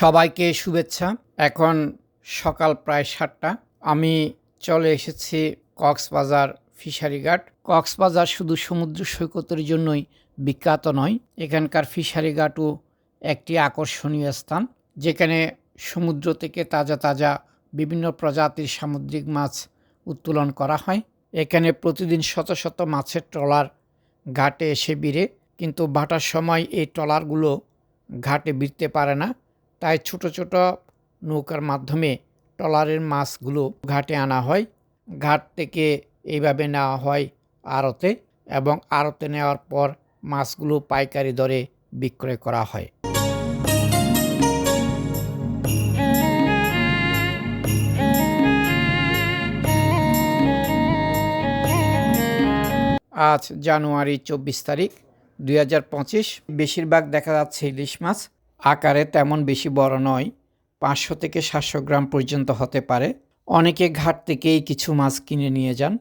সবাইকে শুভেচ্ছা। এখন সকাল প্রায় সাতটা। আমি চলে এসেছি কক্সবাজার ফিশারি ঘাট কক্সবাজার শুধু সমুদ্র সৈকতের জন্যই বিখ্যাত নয়, এখানকার ফিশারি ঘাটও একটি আকর্ষণীয় স্থান, যেখানে সমুদ্র থেকে তাজা তাজা বিভিন্ন প্রজাতির সামুদ্রিক মাছ উত্তোলন করা হয়। এখানে প্রতিদিন শত শত মাছের ট্রলার ঘাটে এসে বিড়ে কিন্তু ভাটার সময় এই ট্রলারগুলো ঘাটে বিরতে পারে না। তাই ছোট ছোট নৌকার মাধ্যমে ট্রলারের মাছগুলো ঘাটে আনা হয়। ঘাট থেকে এইভাবে নেওয়া হয় আড়তে এবং আড়তে নেওয়ার পর মাছগুলো পাইকারি দরে বিক্রয় করা হয়। আজ জানুয়ারি চব্বিশ তারিখ, দুই হাজার পঁচিশ। বেশিরভাগ দেখা যাচ্ছে ইলিশ মাছ আকারে তেমন বেশি বড় নয়, পাঁচশো থেকে সাতশো গ্রাম পর্যন্ত হতে পারে। অনেকে ঘাট থেকেই কিছু মাছ কিনে নিয়ে যান।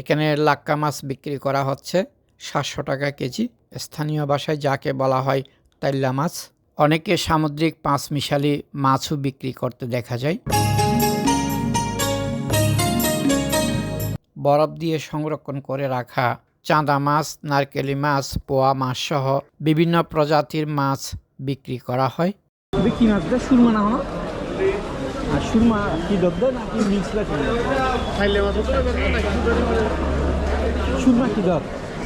এখানে লাক্কা মাছ বিক্রি করা হচ্ছে সাতশো টাকা কেজি। স্থানীয় ভাষায় যাকে বলা হয় তাইল্লা মাছ। অনেকে সামুদ্রিক পাঁচ মিশালি মাছও বিক্রি করতে দেখা যায়। বরফ দিয়ে সংরক্ষণ করে রাখা চাঁদা মাছ নারকেলি মাছ পোয়া মাছ সহ বিভিন্ন প্রজাতির মাছ বিক্রি করা হয়। কি মাছ সুরমা না আর সুরমা কি দর দেয় মিক্স সুরমা কি দর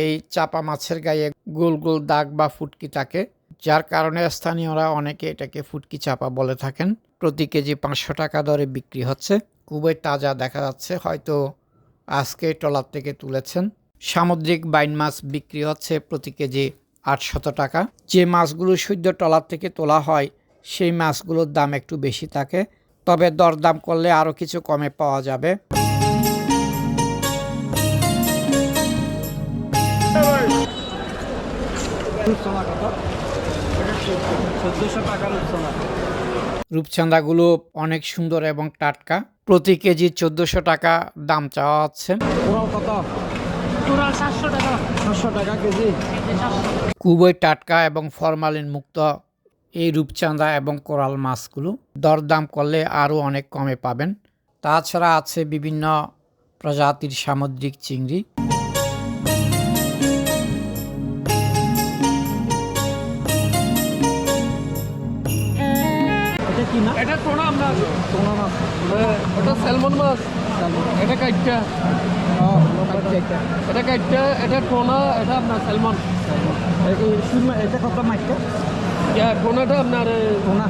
এই চাপা মাছের গায়ে গোল গোল দাগ বা ফুটকি থাকে, যার কারণে স্থানীয়রা অনেকে এটাকে ফুটকি চাপা বলে থাকেন। প্রতি কেজি পাঁচশো টাকা দরে বিক্রি হচ্ছে। খুবই তাজা দেখা যাচ্ছে, হয়তো আজকে ট্রলার থেকে তুলেছেন। সামুদ্রিক বাইন মাছ বিক্রি হচ্ছে প্রতি কেজি আটশত টাকা। যে মাছগুলো সদ্য ট্রলার থেকে তোলা হয়, সেই মাছগুলোর দাম একটু বেশি থাকে, তবে দরদাম করলে আরও কিছু কমে পাওয়া যাবে। রূপসোনা কত চোদ্দোশো টাকার রূপসোনা রূপচাঁদাগুলো অনেক সুন্দর এবং টাটকা। প্রতি কেজি চোদ্দোশো টাকা দাম চাওয়া হচ্ছে কত? টাকা। কেজি? খুবই টাটকা এবং ফরমালিন মুক্ত এই রূপচাঁদা এবং কোরাল মাছগুলো। দরদাম করলে আরও অনেক কমে পাবেন। তাছাড়া আছে বিভিন্ন প্রজাতির সামুদ্রিক চিংড়ি। কি না? এটা টোনা আমরা তোমরা মাছ ওটা স্যালমন মাছ। এটা কাইটটা। এটা কাইটটা এটা টোনা এটা আপনার স্যালমন। এটা কত ইয়া টোনাটা আপনার সোনা।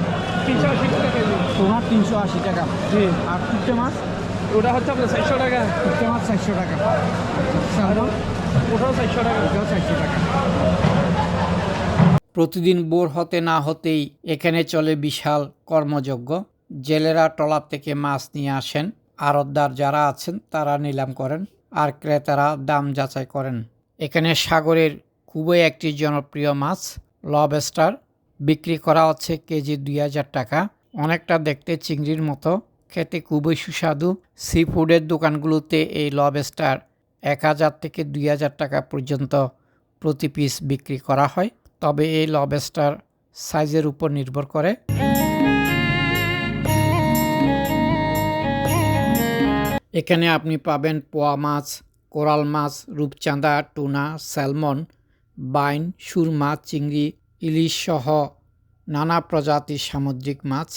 তিনশো আশি টাকা সোনা তিনশো আশি টাকা। জি। আর কুটে মাছ? ওটা হচ্ছে আপনার চারশো টাকা। কুটে মাছ চারশো টাকা। স্যালমন? ওটাও চারশো টাকা। ওটাও চারশো টাকা। প্রতিদিন বোর হতে না হতেই এখানে চলে বিশাল কর্মযজ্ঞ। জেলেরা ট্রলার থেকে মাছ নিয়ে আসেন। আড়তদার যারা আছেন, তারা নিলাম করেন আর ক্রেতারা দাম যাচাই করেন। এখানে সাগরের খুবই একটি জনপ্রিয় মাছ, লবস্টার। বিক্রি করা হচ্ছে কেজি দুই হাজার টাকা। অনেকটা দেখতে চিংড়ির মতো, খেতে খুবই সুস্বাদু। সি ফুডের দোকানগুলোতে এই লবস্টার এক হাজার থেকে দুই হাজার টাকা পর্যন্ত প্রতি পিস বিক্রি করা হয়। তবে এই লবেস্টার সাইজের উপর নির্ভর করে। এখানে আপনি পাবেন পোয়া মাছ, কোরাল মাছ, রূপচাঁদা, টুনা, স্যালমন, বাইন, সুরমা, চিংড়ি, ইলিশ সহ নানা প্রজাতির সামুদ্রিক মাছ।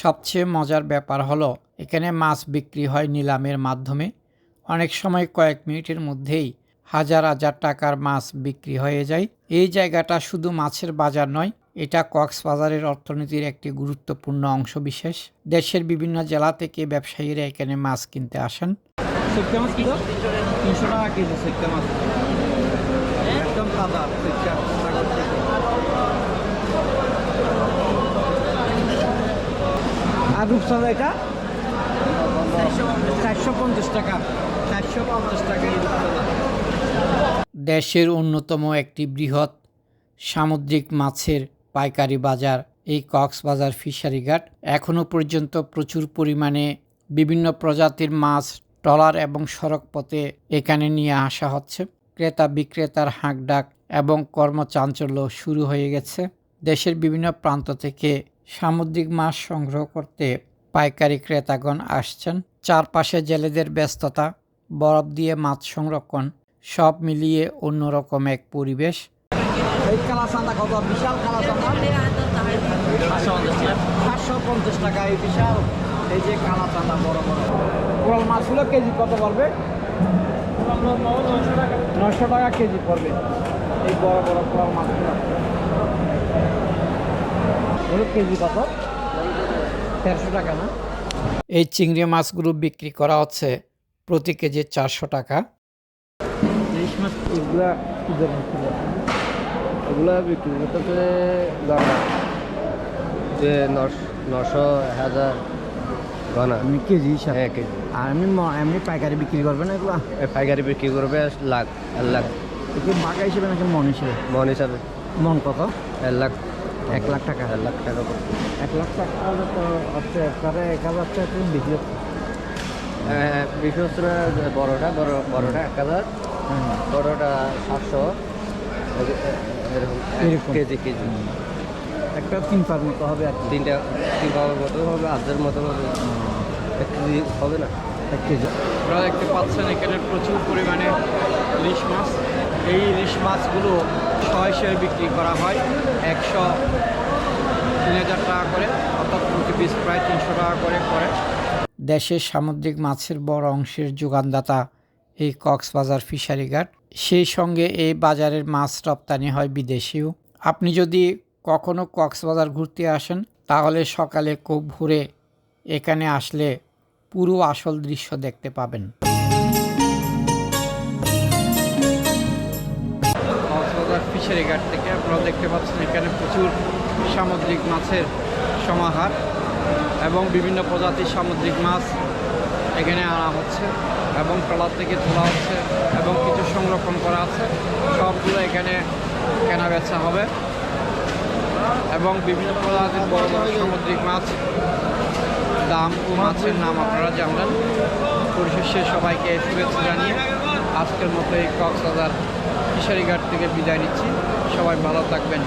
সবচেয়ে মজার ব্যাপার হলো, এখানে মাছ বিক্রি হয় নিলামের মাধ্যমে। অনেক সময় কয়েক মিনিটের মধ্যেই হাজার হাজার টাকার মাছ বিক্রি হয়ে যায়। এই জায়গাটা শুধু মাছের বাজার নয়, এটা কক্সবাজারের অর্থনীতির একটি গুরুত্বপূর্ণ অংশ বিশেষ। দেশের বিভিন্ন জেলা থেকে ব্যবসায়ীরা এখানে মাছ কিনতে আসেন। চারশো পঞ্চাশ টাকা। চারশো পঞ্চাশ টাকা দেশের অন্যতম একটি বৃহৎ সামুদ্রিক মাছের পাইকারি বাজার, এই কক্সবাজার ফিশারি ঘাট এখনও পর্যন্ত প্রচুর পরিমাণে বিভিন্ন প্রজাতির মাছ, ট্রলার এবং সড়ক পথে এখানে নিয়ে আসা হচ্ছে। ক্রেতা বিক্রেতার হাঁকডাক এবং কর্মচাঞ্চল্য শুরু হয়ে গেছে। দেশের বিভিন্ন প্রান্ত থেকে সামুদ্রিক মাছ সংগ্রহ করতে পাইকারি ক্রেতাগণ আসছেন। চারপাশে জেলেদের ব্যস্ততা, বরফ দিয়ে মাছ সংরক্ষণ সব মিলিয়ে অন্যরকম এক পরিবেশ। টাকা এই বিশাল। এই যে কালাচান্দা বড় বড়। কোরাল মাছগুলো কেজি কত পড়বে? নশো টাকা কেজি পড়বে। এই বড় বড় কোরাল মাছগুলো। এগুলো কেজি কত? টাকা না? এই চিংড়ি মাছগুলো বিক্রি করা হচ্ছে প্রতি কেজি চারশো টাকা। ইলিশ মাছ এগুলা কি ছিল? এগুলো বিক্রি করতে গনা যে নশো হাজার গনা আমি কেজি হ্যাঁ কেজি। আর আমি ম- এমনি পাইকারি বিক্রি করবেন এগুলা? এ পাইকারি বিক্রি করবে লাখ এক লাখ। কি বাঘা হিসেবে নাকি মন হিসেবে? মন হিসাবে। মন কত? এক লাখ। এক লাখ টাকা। এক লাখ টাকা। এক লাখ টাকা তো হচ্ছে একবারে এক হাজার টাকা বেশি হচ্ছে। হ্যাঁ, বিশেষ করে বড়টা বড় বড়টা এক হাজার। হ্যাঁ। বড়টা সাতশো। এক কেজি কেজি। একটা তিন পার মতো হবে আর কি। তিনটা তিন পাওয়ার মতো হবে আধের মতো হবে। এক কেজি হবে না? এক কেজি। আপনারা দেখতে পাচ্ছেন এখানে প্রচুর পরিমাণে ইলিশ মাছ। এই ইলিশ মাছগুলো ছয় বিক্রি করা হয়। একশো তিন হাজার টাকা করে অর্থাৎ প্রতি পিস প্রায় তিনশো টাকা করে পড়ে। দেশের সামুদ্রিক মাছের বড় অংশের যোগানদাতা এই কক্সবাজার ফিশারি ঘাট। সেই সঙ্গে এই বাজারের মাছ রপ্তানি হয় বিদেশেও। আপনি যদি কখনো কক্সবাজার ঘুরতে আসেন, তাহলে সকালে খুব ভোরে এখানে আসলে পুরো আসল দৃশ্য দেখতে পাবেন। কক্সবাজার ফিশারি ঘাট থেকে আপনারা দেখতে পাচ্ছেন এখানে প্রচুর সামুদ্রিক মাছের সমাহার এবং বিভিন্ন প্রজাতির সামুদ্রিক মাছ এখানে আনা হচ্ছে এবং ট্রলার থেকে তোলা হচ্ছে এবং কিছু সংরক্ষণ করা আছে। সবগুলো এখানে কেনা বেচা হবে। এবং বিভিন্ন প্রজাতির বড় বড় সামুদ্রিক মাছ, দাম ও মাছের নাম আপনারা জানলেন পরিশেষে সবাইকে শুভেচ্ছা জানিয়ে আজকের মতো এই কক্সবাজার ফিশারি ঘাট থেকে বিদায় নিচ্ছি। সবাই ভালো থাকবেন।